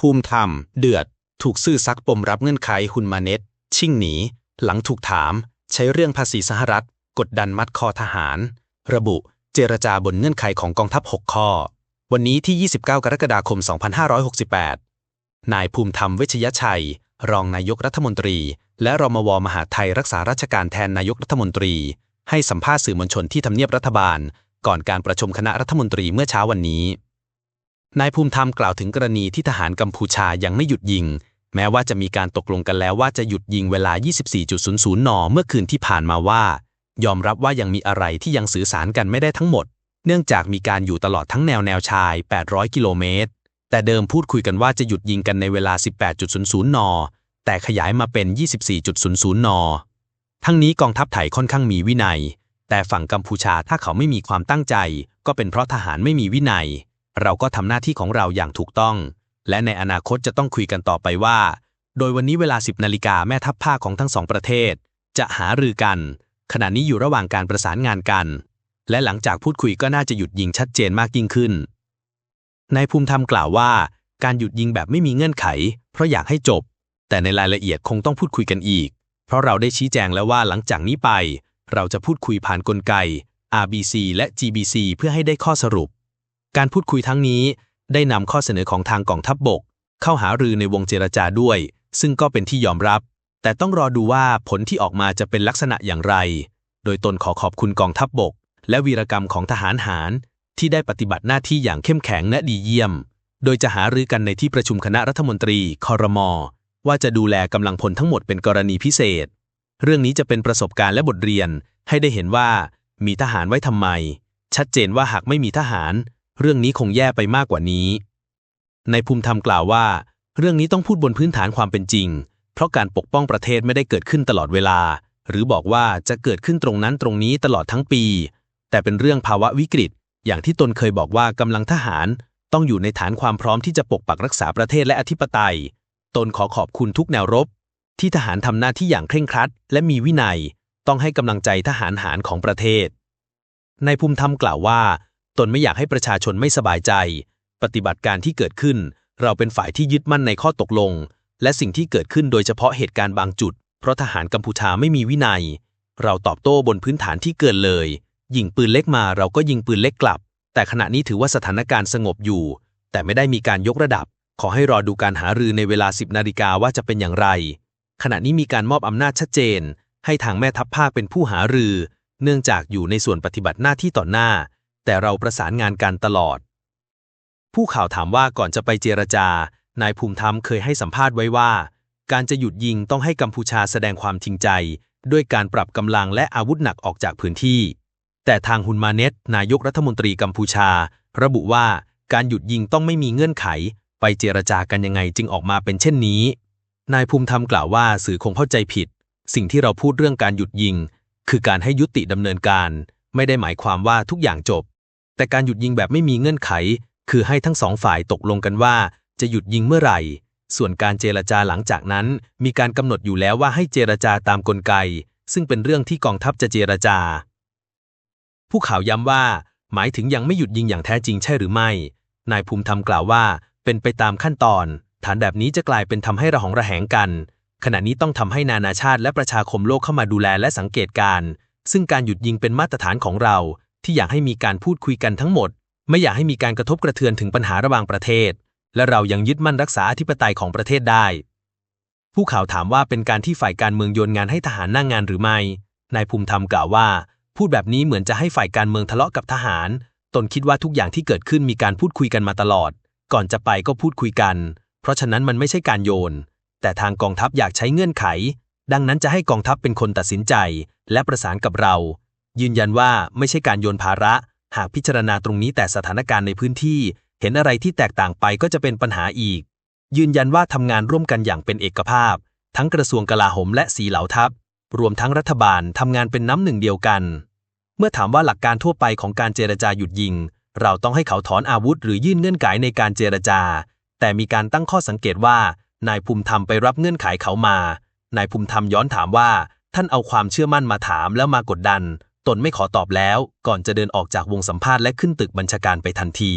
ภูมิธรรม เดือด ถูกซื่อซักปมรับเงื่อนไขฮุนมาเน็ต ชิ่งหนี หลังถูกถาม ใช้เรื่องภาษีสหรัฐ กดดันมัดคอทหาร ระบุ เจรจาบนเงื่อนไขของกองทัพ 6 ข้อ วันนี้ที่ 29 กรกฎาคม 2568 นายภูมิธรรมเวชยชัย รองนายกรัฐมนตรี และรมวมหาไทยรักษาราชการแทนนายกรัฐมนตรี ให้สัมภาษณ์สื่อมวลชนที่ทำเนียบรัฐบาล ก่อนการประชุมคณะรัฐมนตรีเมื่อเช้าวันนี้ นายภูมิธรรมกล่าวถึงกรณีที่ทหารกัมพูชายังไม่หยุดยิง แม้ว่าจะมีการตกลงกันแล้วว่าจะหยุดยิงเวลา 24.00 น เมื่อคืนที่ผ่านมาว่า ยอมรับว่ายังมีอะไรที่ยังสื่อสารกันไม่ได้ทั้งหมด เนื่องจากมีการอยู่ตลอดทั้งแนวแนวชาย 800 กิโลเมตร แต่เดิมพูดคุยกันว่าจะหยุดยิงกันในเวลา 18.00 น แต่ขยายมาเป็น 24.00 น ทั้งนี้กองทัพไทยค่อนข้างมีวินัย แต่ฝั่งกัมพูชาถ้าเขาไม่มีความตั้งใจ ก็เป็นเพราะทหารไม่มีวินัย เราก็ทำหน้าที่ของเราอย่างถูกต้อง และในอนาคตจะต้องคุยกันต่อไปว่า โดยวันนี้เวลา 10นาฬิกาแม่ทัพภาคของทั้งสองประเทศ จะหารือกัน ขณะนี้อยู่ระหว่างการประสานงานกัน และหลังจากพูดคุยก็น่าจะหยุดยิงชัดเจนมากยิ่งขึ้นนายภูมิธรรมกล่าวว่า การหยุดยิงแบบไม่มีเงื่อนไข เพราะอยากให้จบ แต่ในรายละเอียดคงต้องพูดคุยกันอีก เพราะเราได้ชี้แจงแล้วว่าหลังจากนี้ไป เราจะพูดคุยผ่านกลไก RBC และ GBC เพื่อให้ได้ข้อสรุป การพูดคุยทั้งนี้ได้นำข้อเสนอของทางกองทัพบบก เข้าหารือในวงเจรจาด้วย ซึ่งก็เป็นที่ยอมรับ แต่ต้องรอดูว่าผลที่ออกมาจะเป็นลักษณะอย่างไร โดยตนขอขอบคุณกองทัพบบก และวีรกรรมของทหารหาร ที่ได้ปฏิบัติหน้าที่อย่างเข้มแข็งและดีเยี่ยม โดยจะหารือกันในที่ประชุมคณะรัฐมนตรีคอรมอว่าจะดูแลกำลังพลทั้งหมดเป็นกรณีพิเศษ เรื่องนี้จะเป็นประสบการณ์และบทเรียนให้ได้เห็นว่า มีทหารไว้ทำไม ชัดเจนว่าหากไม่มีทหาร เรื่องนี้คงแย่ไปมากกว่านี้ ในภูมิธรรมกล่าวว่า เรื่องนี้ต้องพูดบนพื้นฐานความเป็นจริง เพราะการปกป้องประเทศไม่ได้เกิดขึ้นตลอดเวลา หรือบอกว่าจะเกิดขึ้นตรงนั้นตรงนี้ตลอดทั้งปี แต่เป็นเรื่องภาวะวิกฤต อย่างที่ตนเคยบอกว่ากำลังทหาร ต้องอยู่ในฐานความพร้อมที่จะปกปักรักษาประเทศและอธิปไตย ตนขอขอบคุณทุกแนวรบ ที่ทหารทำหน้าที่อย่างเคร่งครัด และมีวินัย ต้องให้กำลังใจทหารหารของประเทศ ในภูมิธรรมกล่าวว่า ตนไม่อยากให้ประชาชนไม่สบายใจ ปฏิบัติการที่เกิดขึ้น เราเป็นฝ่ายที่ยึดมั่นในข้อตกลง และสิ่งที่เกิดขึ้นโดยเฉพาะเหตุการณ์บางจุด เพราะทหารกัมพูชาไม่มีวินัย เราตอบโต้บนพื้นฐานที่เกินเลย ยิงปืนเล็กมาเราก็ยิงปืนเล็กกลับ แต่ขณะนี้ถือว่าสถานการณ์สงบอยู่ แต่ไม่ได้มีการยกระดับ ขอให้รอดูการหารือในเวลา 10นาฬิกาว่าจะเป็นอย่างไร ขณะนี้มีการมอบอำนาจชัดเจน ให้ทางแม่ทัพภาคเป็นผู้หารือ เนื่องจากอยู่ในส่วนปฏิบัติหน้าที่ต่อหน้า แต่เราประสานงานกันตลอด ผู้ข่าวถามว่าก่อนจะไปเจรจา นายภูมิธรรมเคยให้สัมภาษณ์ไว้ว่า การจะหยุดยิงต้องให้กัมพูชาแสดงความจริงใจ ด้วยการปรับกำลังและอาวุธหนักออกจากพื้นที่ แต่ทางฮุนมาเน็ตนายกรัฐมนตรีกัมพูชา ระบุว่าการหยุดยิงต้องไม่มีเงื่อนไข ไปเจรจากันยังไงจึงออกมาเป็นเช่นนี้ นายภูมิธรรมกล่าวว่าสื่อคงเข้าใจผิด สิ่งที่เราพูดเรื่องการหยุดยิง คือการให้ยุติดำเนินการ ไม่ได้หมายความว่าทุกอย่างจบ แต่การหยุดยิงแบบไม่มีเงื่อนไข คือให้ทั้งสองฝ่ายตกลงกันว่า จะหยุดยิงเมื่อไหร่ ส่วนการเจรจาหลังจากนั้น มีการกำหนดอยู่แล้วว่าให้เจรจาตามกลไก ซึ่งเป็นเรื่องที่กองทัพจะเจรจา ผู้ข่าวย้ำว่า หมายถึงยังไม่หยุดยิงอย่างแท้จริงใช่หรือไม่ นายภูมิธรรมกล่าวว่า เป็นไปตามขั้นตอน ฐานแบบนี้จะกลายเป็นทำให้ระหองระแหงกัน ขณะนี้ต้องทำให้นานาชาติและประชาคมโลกเข้ามาดูแลและสังเกตการ ซึ่งการหยุดยิงเป็นมาตรฐานของเรา ที่อยากให้มีการพูดคุยกันทั้งหมด ไม่อยากให้มีการกระทบกระเทือนถึงปัญหาระหว่างประเทศ และเรายังยึดมั่นรักษาอธิปไตยของประเทศได้ ผู้ข่าวถามว่าเป็นการที่ฝ่ายการเมืองโยนงานให้ทหารนั่งงานหรือไม่นายภูมิธรรมกล่าวว่า พูดแบบนี้เหมือนจะให้ฝ่ายการเมืองทะเลาะกับทหาร ตนคิดว่าทุกอย่างที่เกิดขึ้นมีการพูดคุยกันมาตลอด ก่อนจะไปก็พูดคุยกัน เพราะฉะนั้นมันไม่ใช่การโยน แต่ทางกองทัพอยากใช้เงื่อนไข ดังนั้นจะให้กองทัพเป็นคนตัดสินใจ และประสานกับเรา ยืนยันว่าไม่ใช่การโยนภาระ หากพิจารณาตรงนี้แต่สถานการณ์ในพื้นที่ เห็นอะไรที่แตกต่างไปก็จะเป็นปัญหาอีก ยืนยันว่าทำงานร่วมกันอย่างเป็นเอกภาพ ทั้งกระทรวงกลาโหมและสีเหลาทัพ รวมทั้งรัฐบาลทำงานเป็นน้ำหนึ่งเดียวกัน เมื่อถามว่าหลักการทั่วไปของการเจรจาหยุดยิง เราต้องให้เขาถอนอาวุธ หรือยื่นเงื่อนไขในการเจรจา แต่มีการตั้งข้อสังเกตว่านายภูมิธรรมไปรับเงื่อนไขเขามา นายภูมิธรรมย้อนถามว่า ท่านเอาความเชื่อมั่นมาถามแล้วมากดดัน ตนไม่ขอตอบแล้วก่อนจะเดินออกจากวงสัมภาษณ์และขึ้นตึกบัญชาการไปทันที